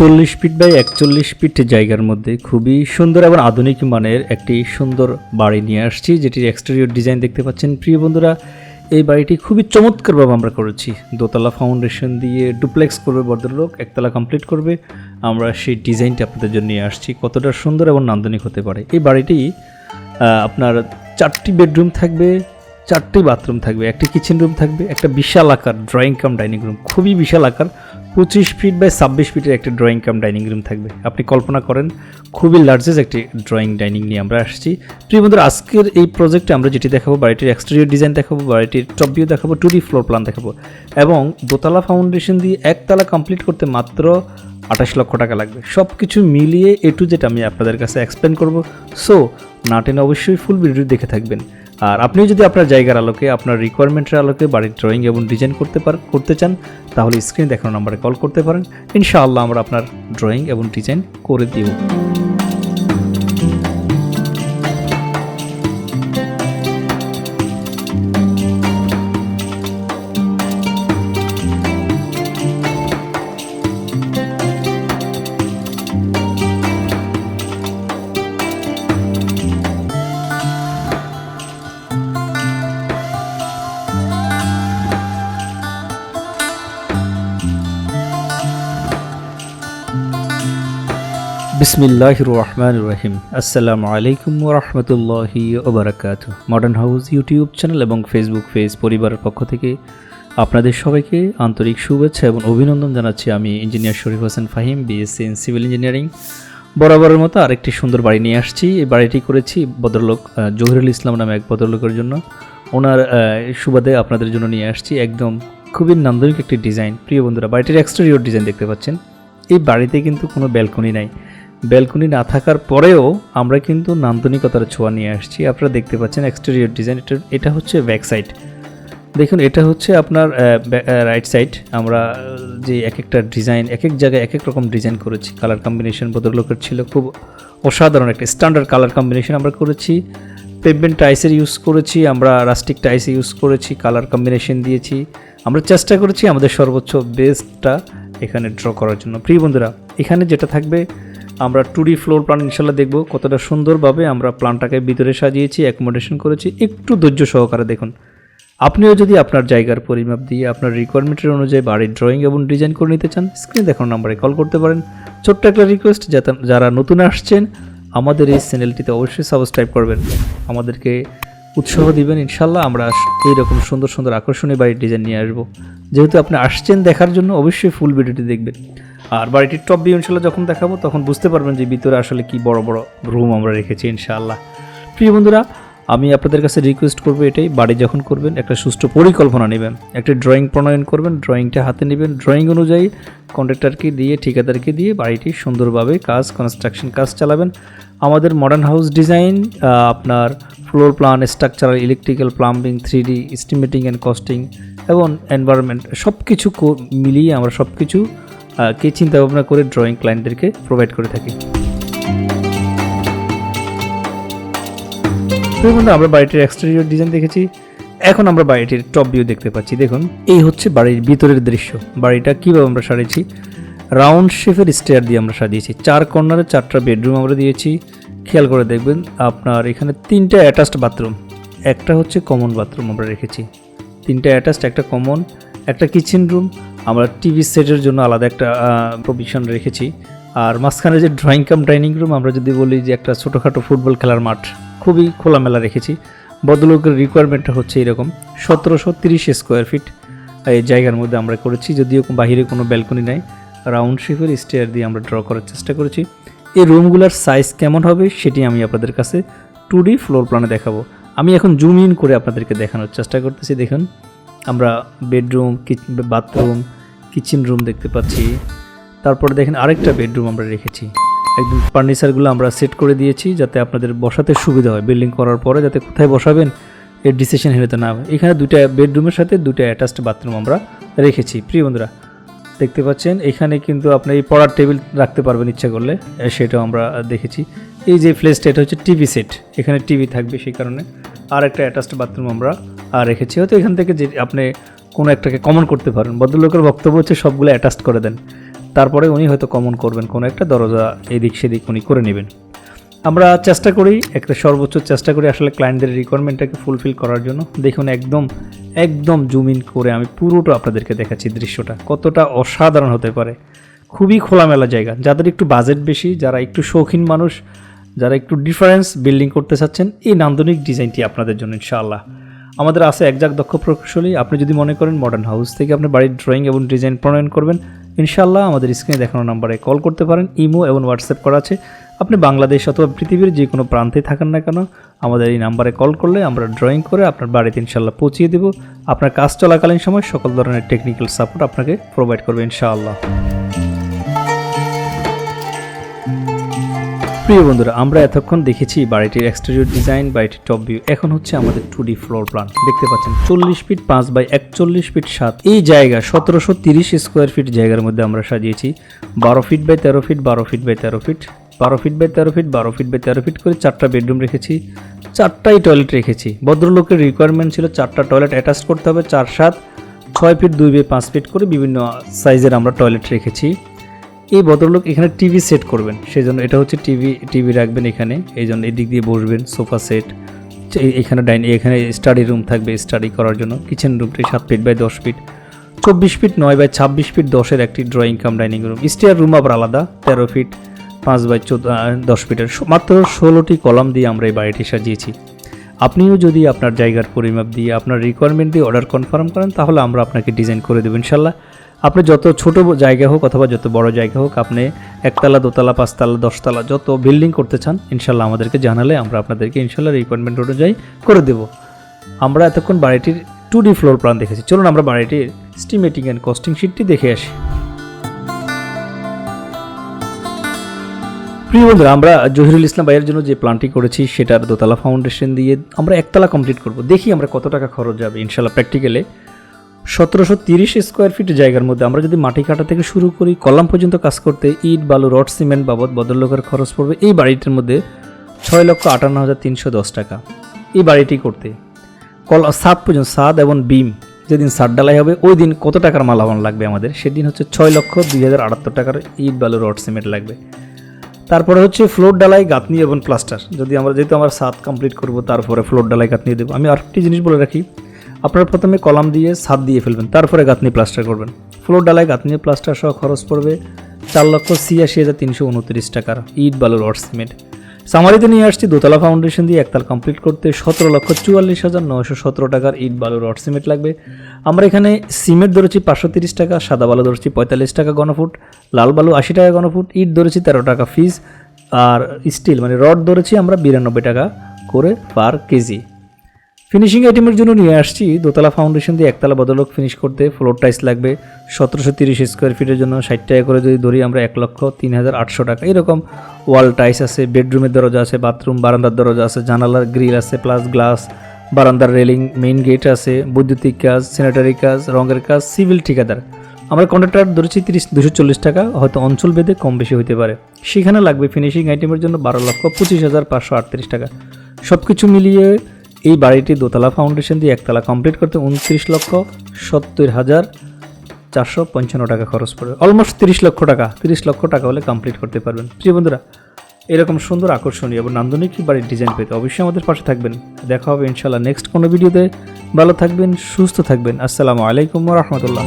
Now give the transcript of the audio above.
চল্লিশ feet by একচল্লিশ fit জায়গার মধ্যে খুবই সুন্দর এবং আধুনিক মানের একটি সুন্দর বাড়ি নিয়ে আসছি, যেটির এক্সটেরিয়র ডিজাইন দেখতে পাচ্ছেন। প্রিয় বন্ধুরা, এই বাড়িটি খুবই চমৎকারভাবে আমরা করেছি। দোতলা ফাউন্ডেশন দিয়ে ডুপ্লেক্স করবে ভদ্রলোক, একতলা কমপ্লিট করবে। আমরা সেই ডিজাইনটা আপনাদের জন্য নিয়ে আসছি। কতটা সুন্দর এবং নান্দনিক হতে পারে। এই বাড়িটি আপনার চারটি বেডরুম থাকবে, চারটি বাথরুম থাকবে, একটি কিচেন রুম থাকবে, একটা বিশাল আকার ড্রয়িং কাম ডাইনিং রুম খুবই বিশাল আকার। পঁচিশ ফিট বাই ছাব্বিশ ফিটের একটি ড্রয়িং কাম ডাইনিং রুম থাকবে। আপনি কল্পনা করেন, খুবই লার্জেস্ট একটি ড্রয়িং ডাইনিং নিয়ে আমরা আসছি। প্রিয় বন্ধুরা, আজকের এই প্রজেক্টে আমরা যেটি দেখাবো, বাড়িটির এক্সটেরিয়র ডিজাইন দেখাবো, বাড়িটির টপ ভিউ দেখাবো টু ডি ফ্লোর প্ল্যান দেখাবো এবং দোতলা ফাউন্ডেশন দিয়ে একতলা কমপ্লিট করতে মাত্র আঠাশ লক্ষ টাকা লাগবে। সব কিছু মিলিয়ে এ টু জেড আমি আপনাদের কাছে এক্সপ্লেন করব। সো নাটেন অবশ্যই ফুল ভিডিও দেখে থাকবেন। আর আপনি যদি আপনার জায়গার আলোকে, আপনার রিকোয়ারমেন্টের আলোকে বাড়ির ড্রয়িং এবং ডিজাইন করতে পার করতে চান, তাহলে স্ক্রিনে দেখানো নাম্বারে কল করতে পারেন। ইনশাআল্লাহ আমরা আপনার ড্রয়িং এবং ডিজাইন করে দিব। বিসমিল্লাহ রহমান রহিম আসসালামু আলাইকুম রহমতুল্লাহি ওবরাকাত মডার্ন হাউস ইউটিউব চ্যানেল এবং ফেসবুক পেজ পরিবারের পক্ষ থেকে আপনাদের সবাইকে আন্তরিক শুভেচ্ছা এবং অভিনন্দন জানাচ্ছি। আমি engineer Sharif Hossain Fahim BSc in civil engineering বরাবরের মতো আরেকটি সুন্দর বাড়ি নিয়ে আসছি। এই বাড়িটি করেছি ভদ্রলোক জহিরুল ইসলাম নামে এক ভদ্রলোকের জন্য। ওনার সুবাদে আপনাদের জন্য নিয়ে আসছি একদম খুবই নান্দনিক একটি ডিজাইন। প্রিয় বন্ধুরা, বাড়িটির এক্সটেরিয়র ডিজাইন দেখতে পাচ্ছেন। এই বাড়িতে কিন্তু কোনো ব্যালকনি নাই। ব্যালকনি না থাকার পরেও আমরা কিন্তু নান্দনিকতার ছোঁয়া নিয়ে আসছি। আপনারা দেখতে পাচ্ছেন এক্সটেরিয়র ডিজাইন এটা এটা হচ্ছে ব্যাক সাইড দেখুন, এটা হচ্ছে আপনার রাইট সাইড আমরা যে এক একটা ডিজাইন এক এক জায়গায় এক এক রকম ডিজাইন করেছি। কালার কম্বিনেশন ভদ্রলোকের ছিল খুব অসাধারণ একটা স্ট্যান্ডার্ড কালার কম্বিনেশন আমরা করেছি। পেভমেন্ট টাইসের ইউজ করেছি, আমরা রাস্টিক টাইস ইউজ করেছি কালার কম্বিনেশন দিয়েছি। আমরা চেষ্টা করেছি আমাদের সর্বোচ্চ বেস্টটা এখানে ড্র করার জন্য। প্রিয় বন্ধুরা, এখানে যেটা থাকবে আমরা টু ডি ফ্লোর প্ল্যান ইনশাল্লাহ দেখব কতটা সুন্দরভাবে আমরা প্ল্যানটাকে ভিতরে সাজিয়েছি অ্যাকোমোডেশন করেছি। একটু ধৈর্য সহকারে দেখুন। আপনিও যদি আপনার জায়গার পরিমাপ দিয়ে আপনার রিকোয়ারমেন্টের অনুযায়ী বাড়ির ড্রয়িং এবং ডিজাইন করে নিতে চান স্ক্রিনে দেখানো নাম্বারে কল করতে পারেন। ছোট্ট একটা রিকোয়েস্ট যারা নতুন আসছেন, আমাদের এই চ্যানেলটিতে অবশ্যই সাবস্ক্রাইব করবেন। আমাদেরকে উৎসাহ দিবেন, ইনশাল্লাহ আমরা এইরকম সুন্দর সুন্দর আকর্ষণীয় বাড়ির ডিজাইন নিয়ে আসব। যেহেতু আপনি আসছেন দেখার জন্য, অবশ্যই ফুল ভিডিওটি দেখবেন। আর বাড়িটির টপ ভিউ ইনশাল্লাহ যখন দেখাবো, তখন বুঝতে পারবেন যে ভিতরে আসলে কি বড় বড় রুম আমরা রেখেছি ইনশাআল্লাহ। প্রিয় বন্ধুরা, আমি আপনাদের কাছে রিকোয়েস্ট করব এটাই, বাড়ি যখন করবেন, একটা সুষ্ঠু পরিকল্পনা নেবেন। একটা ড্রয়িং প্রণয়ন করবেন ড্রয়িংটা হাতে নেবেন। ড্রয়িং অনুযায়ী কন্ট্রাক্টরকে দিয়ে, ঠিকাদারকে দিয়ে বাড়িটি সুন্দরভাবে কাজ কনস্ট্রাকশন কাজ চালাবেন। আমাদের মডার্ন হাউস ডিজাইন আপনার floor plan structural electrical plumbing three D estimating and costing এবং এনভায়রনমেন্ট সব কিছু মিলিয়ে আমরা সব কিছু কে চিন্তা ভাবনা করে ড্রয়িং ক্লায়েন্টদেরকে প্রোভাইড করে থাকি? বন্ধু, আমরা বাড়িটির এক্সটেরিয়র ডিজাইন দেখেছি। এখন আমরা বাড়িটির টপ ভিউ দেখতে পাচ্ছি। দেখুন, এই হচ্ছে বাড়ির ভিতরের দৃশ্য। বাড়িটা কীভাবে আমরা সারিয়েছি রাউন্ড শেপের স্টেয়ার দিয়ে আমরা সাজিয়েছি। চার কর্নারে চারটা বেডরুম আমরা দিয়েছি। খেয়াল করে দেখবেন, আপনার এখানে তিনটা অ্যাটাচড বাথরুম একটা হচ্ছে কমন বাথরুম আমরা রেখেছি। তিনটা অ্যাটাচড একটা কমন একটা কিচেন রুম আমরা টিভি সেটের জন্য আলাদা একটা প্রভিশন রেখেছি। আর মাঝখানে যে ড্রয়িং কাম ডাইনিং রুম আমরা যদি বলি যে একটা ছোটোখাটো ফুটবল খেলার মাঠ, খুবই খোলামেলা রেখেছি। বদলোকের রিকোয়ারমেন্টটা হচ্ছে এরকম, সতেরোশো তিরিশ স্কোয়ার ফিট এই জায়গার মধ্যে আমরা করেছি, যদিও বাহিরে কোনো ব্যালকনি নাই। রাউন্ড শেপের স্টেয়ার দিয়ে আমরা ড্র করার চেষ্টা করেছি। এই রুমগুলোর সাইজ কেমন হবে সেটি আমি আপনাদের কাছে টু ডি ফ্লোর প্ল্যানে দেখাবো। আমি এখন জুম ইন করে আপনাদেরকে দেখানোর চেষ্টা করতেছি, দেখুন। আমরা বেডরুম বাথরুম কিচেন রুম দেখতে পাচ্ছি। তারপরে দেখেন আরেকটা বেডরুম আমরা রেখেছি। একদম ফার্নিচারগুলো আমরা সেট করে দিয়েছি যাতে আপনাদের বসাতে সুবিধা হয়। বিল্ডিং করার পরে যাতে কোথায় বসাবেন, এর ডিসিশন হেরতে না এখানে দুটা বেডরুমের সাথে দুটা অ্যাটাচড বাথরুম আমরা রেখেছি। প্রিয় বন্ধুরা, দেখতে পাচ্ছেন, এখানে কিন্তু আপনি এই পড়ার টেবিল রাখতে পারবেন ইচ্ছা করলে সেটাও আমরা দেখেছি। এই যে প্লেসটা এটা হচ্ছে টিভি সেট এখানে টিভি থাকবে সেই কারণে। আর একটা অ্যাটাচড বাথরুম আমরা রেখেছি। হয়তো এখান থেকে যে আপনি কোনো একটাকে কমন করতে পারেন। ভদ্রলোকের বক্তব্য হচ্ছে সবগুলো অ্যাটাচড করে দেন। তারপরে উনি হয়তো কমন করবেন, কোনো একটা দরজা এদিক সেদিক উনি করে নেবেন। আমরা চেষ্টা করি, একটা সর্বোচ্চ চেষ্টা করি আসলে ক্লায়েন্টদের রিকোয়ারমেন্টটাকে ফুলফিল করার জন্য। দেখুন, একদম একদম জুম ইন করে আমি পুরোটা আপনাদেরকে দেখাচ্ছি দৃশ্যটা। কতটা অসাধারণ হতে পারে। খুবই খোলামেলা জায়গা। যাদের একটু বাজেট বেশি, যারা একটু শৌখিন মানুষ, যারা একটু ডিফারেন্স বিল্ডিং করতে চাচ্ছেন, এই নান্দনিক ডিজাইনটি আপনাদের জন্য, ইনশাআল্লাহ। আমাদের আছে একজাক দক্ষ প্রকৌশলী। আপনি যদি মনে করেন মডার্ন হাউস থেকে আপনি বাড়ির ড্রয়িং এবং ডিজাইন প্রণয়ন করবেন, ইনশাআল্লাহ আমাদের স্ক্রিনে দেখানো নাম্বারে কল করতে পারেন। ইমো এবং হোয়াটসঅ্যাপ করা আছে। আপনি বাংলাদেশ অথবা পৃথিবীর যে কোনো প্রান্তে থাকেন না কেন, আমাদের এই নাম্বারে কল করলে আমরা ড্রয়িং করে আপনার বাড়িতে ইনশাল্লাহ পৌঁছিয়ে দেব। আপনার কাজ চলাকালীন সময় সকল ধরনের টেকনিক্যাল সাপোর্ট আপনাকে প্রোভাইড করবে ইনশাআল্লাহ। প্রিয় বন্ধুরা, আমরা এতক্ষণ দেখেছি বাড়িটির এক্সটেরিয়র ডিজাইন বাড়িটির টপ ভিউ এখন হচ্ছে আমাদের টু ডি ফ্লোর প্ল্যান দেখতে পাচ্ছেন, চল্লিশ ফিট পাঁচ বাই একচল্লিশ ফিট সাত। এই জায়গা সতেরোশো তিরিশ স্কোয়ার ফিট জায়গার মধ্যে আমরা সাজিয়েছি। বারো ফিট বাই তেরো ফিট বারো ফিট বাই তেরো ফিট বারো ফিট বাই তেরো ফিট বারো ফিট বাই তেরো ফিট করে চারটা বেডরুম রেখেছি। চারটাই টয়লেট রেখেছি। ভদ্রলোকের রিকোয়ারমেন্ট ছিল চারটা টয়লেট অ্যাটাচ করতে হবে, চার সাত, ছয় ফিট দুই বাই পাঁচ ফিট করে বিভিন্ন সাইজের আমরা টয়লেট রেখেছি। এই ভদ্রলোক এখানে টিভি সেট করবেন। সেই জন্য এটা হচ্ছে টিভি টিভি রাখবেন এখানে। এই জন্য এদিক দিয়ে বসবেন, সোফা সেট এখানে ডাইনিং, এখানে স্টাডি রুম থাকবে স্টাডি করার জন্য। কিচেন রুমটি সাত ফিট বাই দশ ফিট চব্বিশ ফিট নয় বাই ছাব্বিশ ফিট দশের একটি drawing cum dining room stair room আবার আলাদা, তেরো ফিট পাঁচ বাই চোদ্দ দশ ফিটের মাত্র ষোলোটি কলাম দিয়ে আমরা এই বাড়িটি সাজিয়েছি। আপনিও যদি আপনার জায়গার পরিমাপ দিয়ে আপনার রিকোয়ারমেন্ট দিয়ে অর্ডার কনফার্ম করেন, তাহলে আমরা আপনাকে ডিজাইন করে দেবো, ইনশাল্লাহ। আপনি যত ছোট জায়গা হোক অথবা যত বড় জায়গা হোক, আপনি একতলা, দোতলা, পাঁচতলা, দশতলা যত বিল্ডিং করতে চান, ইনশাল্লাহ আমাদেরকে জানালে আমরা আপনাদেরকে ইনশাল্লাহ রিকোয়ারমেন্ট অনুযায়ী করে দেব। আমরা এতক্ষণ বাড়িটির টু ডি ফ্লোর প্ল্যান দেখেছি। চলুন আমরা বাড়িটির স্টিমেটিং অ্যান্ড কস্টিং শিটটি দেখে আসি। প্রিয় বন্ধুরা, আমরা জহিরুল ইসলাম ভাইয়ের জন্য যে প্ল্যানটি করেছি, সেটার দোতলা ফাউন্ডেশন দিয়ে আমরা একতলা কমপ্লিট করব। দেখি আমরা কত টাকা খরচ যাবে, ইনশাল্লাহ প্র্যাকটিক্যালে সতেরোশো তিরিশ স্কোয়ার ফিট জায়গার মধ্যে আমরা যদি মাটি কাটা থেকে শুরু করি, কলাম পর্যন্ত কাজ করতে ইট, বালু, রড, সিমেন্ট বাবদ ভদ্রলোকের খরচ পড়বে এই বাড়িটির মধ্যে ছয় লক্ষ আটান্ন হাজার তিনশো দশ টাকা। এই বাড়িটি করতে কল, সাত পর্যন্ত সাদ এবং বিম। যেদিন সাত ডালাই হবে, ওই দিন কত টাকার মালামাল লাগবে আমাদের? সেদিন হচ্ছে ছয় লক্ষ দুই হাজার আটাত্তর টাকার ইট, বালু, রড, সিমেন্ট লাগবে। তারপরে হচ্ছে ফ্লোর ডালাই গাঁথনি এবং প্লাস্টার যদি আমরা, যেহেতু আমরা সাত কমপ্লিট করব, তারপরে ফ্লোর ডালাই গাঁথনি দেবো। আমি আরেকটি জিনিস বলে রাখি আপনারা প্রথমে কলাম দিয়ে ছাদ দিয়ে ফেলবেন, তারপরে গাঁথনি প্লাস্টার করবেন। ফ্লোর ডালায় গাঁথনি প্লাস্টার সহ খরচ পড়বে চার লক্ষ ছিয়াশি হাজার তিনশো উনত্রিশ টাকার ইট, বালুর রড সিমেন্ট। সামারিতে নিয়ে আসছি দোতলা ফাউন্ডেশন দিয়ে একতাল কমপ্লিট করতে সতেরো লক্ষ চুয়াল্লিশ হাজার নয়শো সতেরো টাকার ইট বালু রড সিমেন্ট লাগবে। আমরা এখানে সিমেন্ট ধরেছি পাঁচশো তিরিশ টাকা, সাদা বালু ধরেছি পঁয়তাল্লিশ টাকা গণফুট লাল বালু আশি টাকা গণফুট ইট ধরেছি তেরো টাকা ফিস আর স্টিল মানে রড ধরেছি আমরা বিরানব্বই টাকা করে পার কেজি। ফিনিশিং আইটেমের জন্য নিয়ে আসছি। দোতলা ফাউন্ডেশন দিয়ে একতলা বদলক ফিনিশ করতে ফ্লোর টাইলস লাগবে। সতেরোশো তিরিশ স্কোয়ার ফিটের জন্য ষাট টাকা করে যদি ধরি আমরা এক লক্ষ তিন হাজার আটশো টাকা। এরকম ওয়াল টাইলস আছে বেডরুমের দরজা আছে বাথরুম বারান্দার দরজা আছে, জানালার গ্রিল আছে প্লাস গ্লাস বারান্দার রেলিং মেইন গেট আছে, বৈদ্যুতিক কাজ স্যানিটারি কাজ, রঙের কাজ সিভিল ঠিকাদার। আমরা কন্ট্রাক্টর ধরেছি তিরিশ, দুশো চল্লিশ টাকা, হয়তো অঞ্চল ভেদে কম বেশি হতে পারে। সেখানে লাগবে ফিনিশিং আইটেমের জন্য বারো লক্ষ পঁচিশ হাজার পাঁচশো আটত্রিশ টাকা। সব কিছু মিলিয়ে এই বাড়িটি দোতলা ফাউন্ডেশন দিয়ে একতলা কমপ্লিট করতে উনত্রিশ লক্ষ সত্তর হাজার চারশো পঞ্চান্ন টাকা খরচ পড়বে। অলমোস্ট তিরিশ লক্ষ টাকা, তিরিশ লক্ষ টাকা হলে কমপ্লিট করতে পারবেন। প্রিয় বন্ধুরা, এরকম সুন্দর আকর্ষণীয় এবং নান্দনিক বাড়ির ডিজাইন পেতে অবশ্যই আমাদের পাশে থাকবেন। দেখা হবে ইনশাল্লাহ নেক্সট কোনো ভিডিওতে ভালো থাকবেন, সুস্থ থাকবেন। আসসালামু আলাইকুম রহমতুল্লাহ।